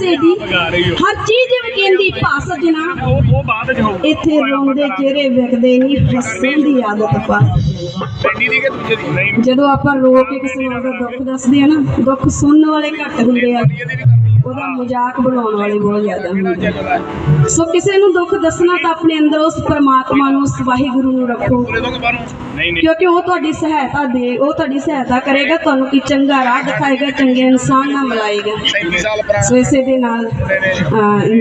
ਕਿਸੇ ਦੀ ਹਰ ਚੀਜ਼ ਵਿਕੇਂਦੀ ਭਾਸ ਜਨਾ ਇੱਥੇ ਰੋਂਦੇ ਚਿਹਰੇ ਵਿਕਦੇ ਨਹੀਂ, ਹੱਸਣ ਦੀ ਆਦਤ ਪਾਸ ਪੈਣੀ ਜਦੋਂ ਆਪਾਂ ਰੋ ਕੇ ਕਿਸੇ ਨੂੰ ਦੁੱਖ ਦੱਸਦੇ ਆ ਨਾ, ਦੁੱਖ ਸੁਣਨ ਵਾਲੇ ਘੱਟ ਹੁੰਦੇ ਆ। ਉਹਦਾ ਮਜ਼ਾਕ ਬਣਾਉਣ ਵਾਲੇ ਬਹੁਤ ਜ਼ਿਆਦਾ ਹੁੰਦੇ ਸੋ ਕਿਸੇ ਨੂੰ ਦੁੱਖ ਦੱਸਣਾ ਤਾਂ ਆਪਣੇ ਅੰਦਰ ਉਸ ਪਰਮਾਤਮਾ ਨੂੰ ਉਸ ਵਾਹਿਗੁਰੂ ਨੂੰ ਰੱਖੋ। ਕਿਉਂਕਿ ਉਹ ਤੁਹਾਡੀ ਸਹਾਇਤਾ ਦੇ ਉਹ ਤੁਹਾਡੀ ਸਹਾਇਤਾ ਕਰੇਗਾ ਤੁਹਾਨੂੰ ਕੀ ਚੰਗਾ ਰਾਹ ਦਿਖਾਏਗਾ ਚੰਗੇ ਇਨਸਾਨ ਨਾਲ ਮਿਲਾਏਗਾ। 37 ਸਾਲ ਪੁਰਾਣਾ। ਸੋ ਇਸੇ ਦੇ ਨਾਲ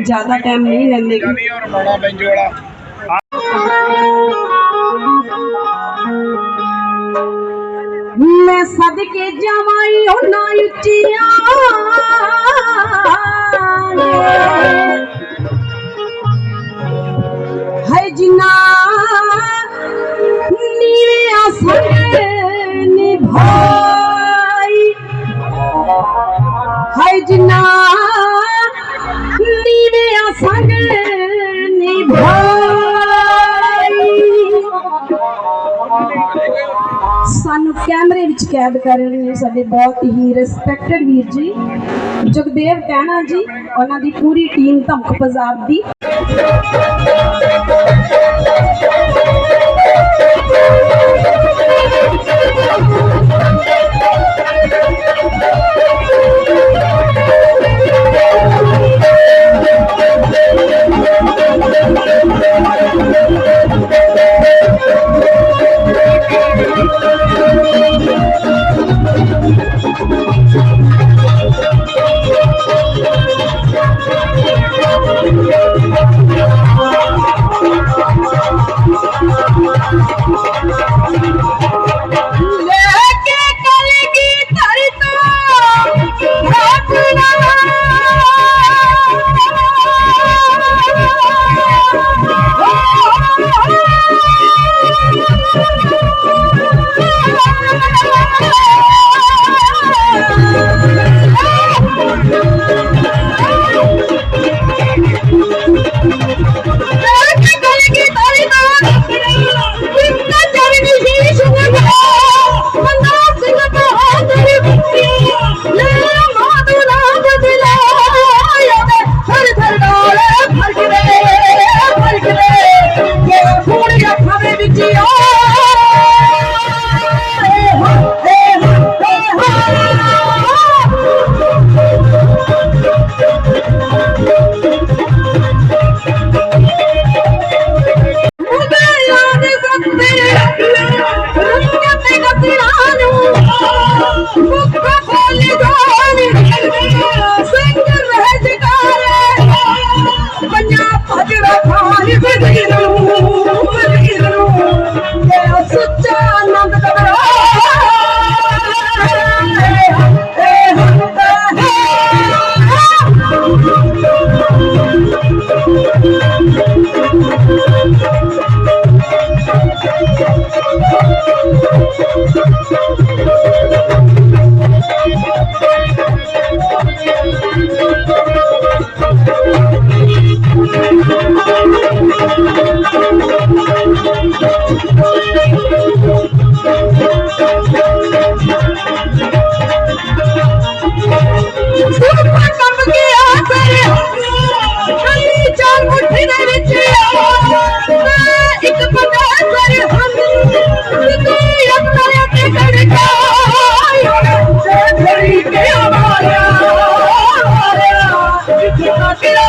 ਜ਼ਿਆਦਾ ਟਾਈਮ ਨਹੀਂ ਲੈਂਦੇ ਗੇ। ਮੈਂ ਸਦਕੇ ਜਾਵਾਂ ਈ ਉਹਨਾਂ ਉੱਚੀਆਂ। ਵਿੱਚ ਕੈਦ ਕਰ ਰਹੇ ਨੇ ਸਾਡੇ ਬਹੁਤ ਹੀ ਰਿਸਪੈਕਟਡ ਵੀਰ ਜੀ, ਜਗਦੇਵ ਟਹਿਣਾ ਜੀ, ਉਹਨਾਂ ਦੀ ਪੂਰੀ ਟੀਮ ਧਮਕ ਪੰਜਾਬ ਦੀ।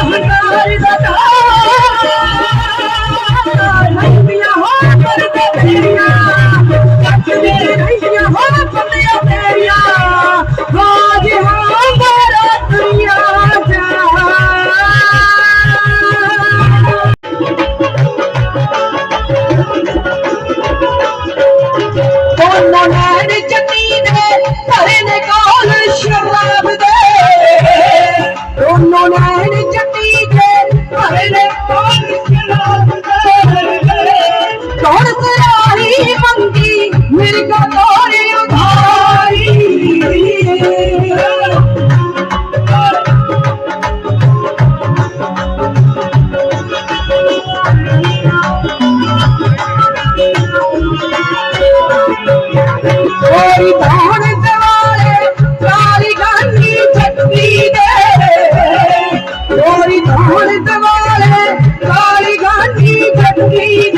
一个一个走 ਨੀ ਧੌਣ ਦਵਾਲੇ ਕਾਲੀ ਗਾਂਢੀ ਜੱਟੀ